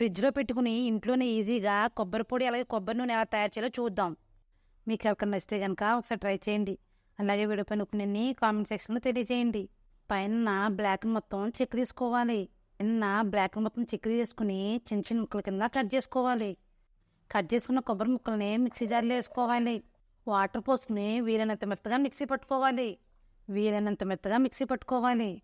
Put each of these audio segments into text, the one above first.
ఫ్రిడ్జ్లో పెట్టుకుని ఇంట్లోనే ఈజీగా కొబ్బరి పొడి అలాగే కొబ్బరి నూనె ఎలా తయారు చేయాలో చూద్దాం. మీకు ఎవరికైనా నచ్చితే కనుక ఒకసారి ట్రై చేయండి. అలాగే వీడియో పైన ఒపీనియన్ని కామెంట్ సెక్షన్లో తెలియజేయండి. పైన బ్లాక్ మొత్తం చెక్ తీసుకోవాలి. పైన బ్లాక్ మొత్తం చెక్ చేసుకుని చిన్న చిన్న ముక్కల కింద కట్ చేసుకోవాలి. కట్ చేసుకున్న కొబ్బరి ముక్కల్ని మిక్సీ జార్లో వేసుకోవాలి. వాటర్ పోసుకుని వీలైనంత మెత్తగా మిక్సీ పట్టుకోవాలి. వీలైనంత మెత్తగా మిక్సీ పట్టుకోవాలి.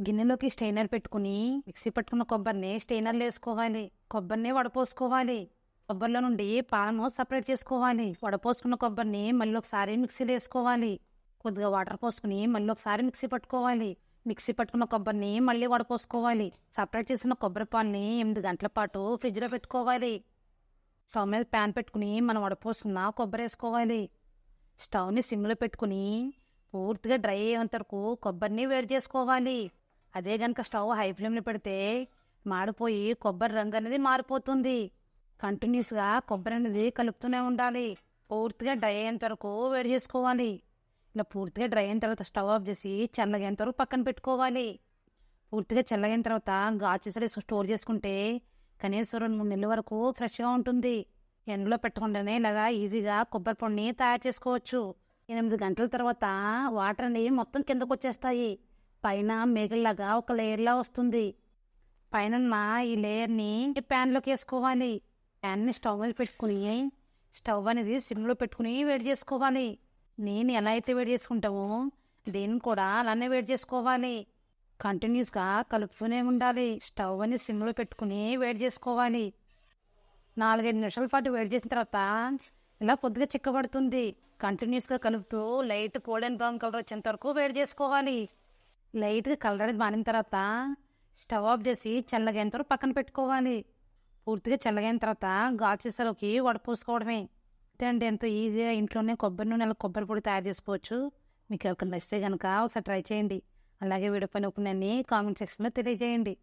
గిన్నెలోకి స్టైనర్ పెట్టుకుని మిక్సీ పట్టుకున్న కొబ్బరిని స్టెయినర్లో వేసుకోవాలి. కొబ్బరిని వడపోసుకోవాలి. కొబ్బరిలో నుండి పాలను సపరేట్ చేసుకోవాలి. వడపోసుకున్న కొబ్బరిని మళ్ళీ ఒకసారి మిక్సీలో వేసుకోవాలి. కొద్దిగా వాటర్ పోసుకుని మళ్ళీ ఒకసారి మిక్సీ పట్టుకోవాలి. మిక్సీ పట్టుకున్న కొబ్బరిని మళ్ళీ వడపోసుకోవాలి. సపరేట్ చేసిన కొబ్బరి పాలని ఎనిమిది గంటల పాటు ఫ్రిడ్జ్లో పెట్టుకోవాలి. స్టవ్ మీద ప్యాన్ పెట్టుకుని మనం వడపోసుకున్న కొబ్బరి వేసుకోవాలి. స్టవ్ని సిమ్లో పెట్టుకుని పూర్తిగా డ్రై అయ్యేంత వరకు కొబ్బరిని వేడి చేసుకోవాలి. అదే గనక స్టవ్ హై ఫ్లేమ్లో పెడితే మాడిపోయి కొబ్బరి రంగు అనేది మారిపోతుంది. కంటిన్యూస్గా కొబ్బరి అనేది కలుపుతూనే ఉండాలి. పూర్తిగా డ్రై అయ్యేంత వరకు వేడి చేసుకోవాలి. ఇలా పూర్తిగా డ్రై అయిన తర్వాత స్టవ్ ఆఫ్ చేసి చల్లగైన వరకు పక్కన పెట్టుకోవాలి. పూర్తిగా చల్లగైన తర్వాత గాచేసరి స్టోర్ చేసుకుంటే కనీసం రెండు మూడు నెలల వరకు ఫ్రెష్గా ఉంటుంది. ఎండలో పెట్టకుండానే ఇలాగా ఈజీగా కొబ్బరి పొడిని తయారు చేసుకోవచ్చు. ఎనిమిది గంటల తర్వాత వాటర్ అనేవి మొత్తం కిందకు వచ్చేస్తాయి. పైన మేకల్లాగా ఒక లేయర్లా వస్తుంది. పైన ఈ లేయర్ని ప్యాన్లోకి వేసుకోవాలి. ప్యాన్ని స్టవ్ మీద పెట్టుకుని స్టవ్ అనేది సిమ్లో పెట్టుకుని వేడి చేసుకోవాలి. నేను ఎలా అయితే వేడి చేసుకుంటామో దీన్ని కూడా అలానే వేడి చేసుకోవాలి. కంటిన్యూస్గా కలుపుతూనే ఉండాలి. స్టవ్ అని సిమ్లో పెట్టుకుని వేడి చేసుకోవాలి. నాలుగైదు నిమిషాల పాటు వేడి చేసిన తర్వాత ఇలా కొద్దిగా చిక్కబడుతుంది. కంటిన్యూస్గా కలుపుతూ లైట్ గోల్డెన్ బ్రౌన్ కలర్ వచ్చేంత వరకు వేడి చేసుకోవాలి. లైట్గా కలర్ అనేది తర్వాత స్టవ్ ఆఫ్ చేసి చల్లగైన తర్వాత పక్కన పెట్టుకోవాలి. పూర్తిగా చల్లగైన తర్వాత గాల్చేసలోకి వడపోసుకోవడమే అంతే అండి ఎంతో ఈజీగా ఇంట్లోనే కొబ్బరి నూనె అలా కొబ్బరి పొడి తయారు చేసుకోవచ్చు. మీకు ఎవరికైనా నచ్చితే కనుక ఒకసారి ట్రై చేయండి. అలాగే వీడియో పైన ఒపీనియన్ని కామెంట్ సెక్షన్లో తెలియజేయండి.